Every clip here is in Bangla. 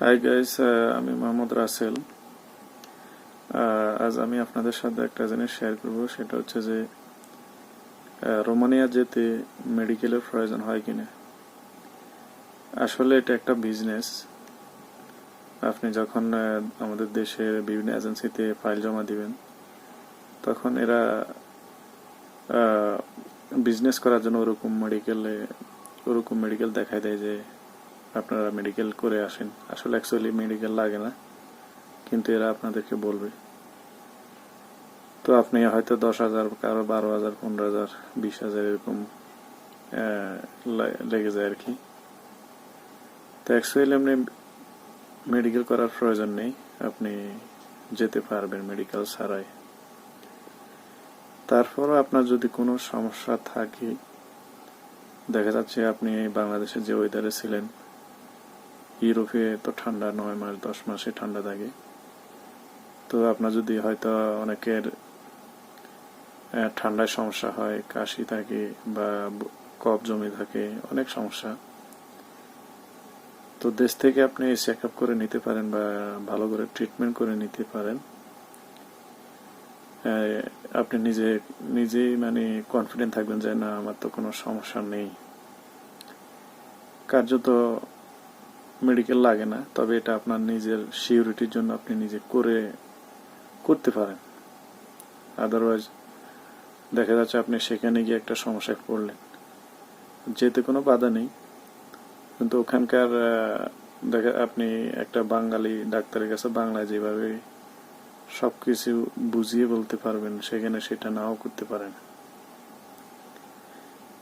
হাই গাইস আমি মোহাম্মদ রাসেল। আহ, আজ আমি আপনাদের সাথে একটা জিনিস শেয়ার করব সেটা হচ্ছে যে আহ, রোমানিয়া যেতে মেডিকেলের প্রয়োজন হয় কিনা। আসলে এটা একটা বিজনেস আপনি যখন আমাদের দেশের বিভিন্ন এজেন্সিতে ফাইল জমা দিবেন তখন এরা বিজনেস করার জন্য ওরকম মেডিকেলে ওরকম মেডিকেল দেখায় দেয় যে আপনারা মেডিকেল করে আসেন। আসলে অ্যাকচুয়ালি মেডিকেল লাগে না, কিন্তু এরা আপনাদেরকে বলবে। তো আপনি হয়তো দশ হাজার কারও বারো হাজার, পনেরো হাজার, বিশ হাজার এরকম লেগে যায় আর কি। তো অ্যাকচুয়ালি আপনি মেডিকেল করার প্রয়োজন নেই, আপনি যেতে পারবেন মেডিকেল ছাড়াই। তারপরও আপনার যদি কোনো সমস্যা থাকে, দেখা যাচ্ছে আপনি বাংলাদেশে যে ওয়েদারে ছিলেন ইউরোপে তো ঠান্ডা নয় মাস, দশ মাসে ঠান্ডা থাকে। তো আপনার যদি হয়তো অনেকের ঠান্ডায় সমস্যা হয়, কাশি থাকে বা কফ জমে থাকে, অনেক সমস্যা। তো দেশ থেকে আপনি চেক আপ করে নিতে পারেন বা ভালো করে ট্রিটমেন্ট করে নিতে পারেন। আপনি নিজে, নিজেই মানে কনফিডেন্ট থাকবেন যে, না, আমার তো কোনো সমস্যা নেই। কার্যত মেডিকেল লাগে না, তবে এটা আপনার নিজের সিউরিটির জন্য আপনি নিজে করে করতে পারেন। আদারওয়াইজ দেখা যাচ্ছে আপনি সেখানে গিয়ে একটা সমস্যায় পড়লেন। যেতে কোনো বাধা নেই। কিন্তু ওখানকার দেখা, আপনি একটা বাঙালি ডাক্তারের কাছে বাংলায় যেভাবে সবকিছু বুঝিয়ে বলতে পারবেন, সেখানে সেটা নাও করতে পারেন।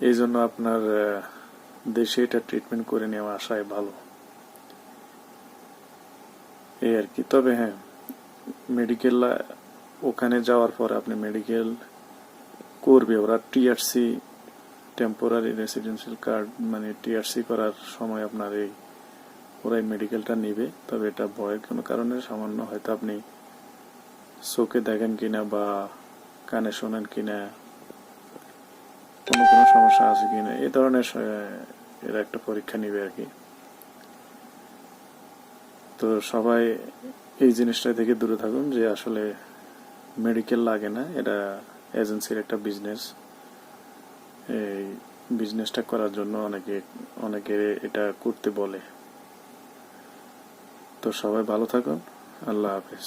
এই জন্য আপনার দেশে এটা ট্রিটমেন্ট করে নেওয়া আসায় ভালো। এই আর কি। তবে হ্যাঁ মেডিকেল ওখানে যাওয়ার পর আপনি মেডিকেল করবে। ওরা টিআরসি টেম্পোরারি রেসিডেন্সিয়াল কার্ড মানে টিআরসি করার সময় আপনার এই ওরা এই মেডিকেলটা নেবে। তবে এটা ভয়ের কোনো কারণে সামান্য হয়তো আপনি চোখে দেখেন কিনা বা কানে শোনেন কিনা, কোনো কোনো সমস্যা আছে কিনা এই ধরনের এরা একটা পরীক্ষা নেবে আর কি। তো সবাই এই জিনিসটা থেকে দূরে থাকুন যে আসলে মেডিকেল লাগে না। এটা এজেন্সির একটা বিজনেস এই বিজনেসটা করার জন্য অনেকে অনেকে এটা করতে বলে। তো সবাই ভালো থাকুন। আল্লাহ হাফেজ।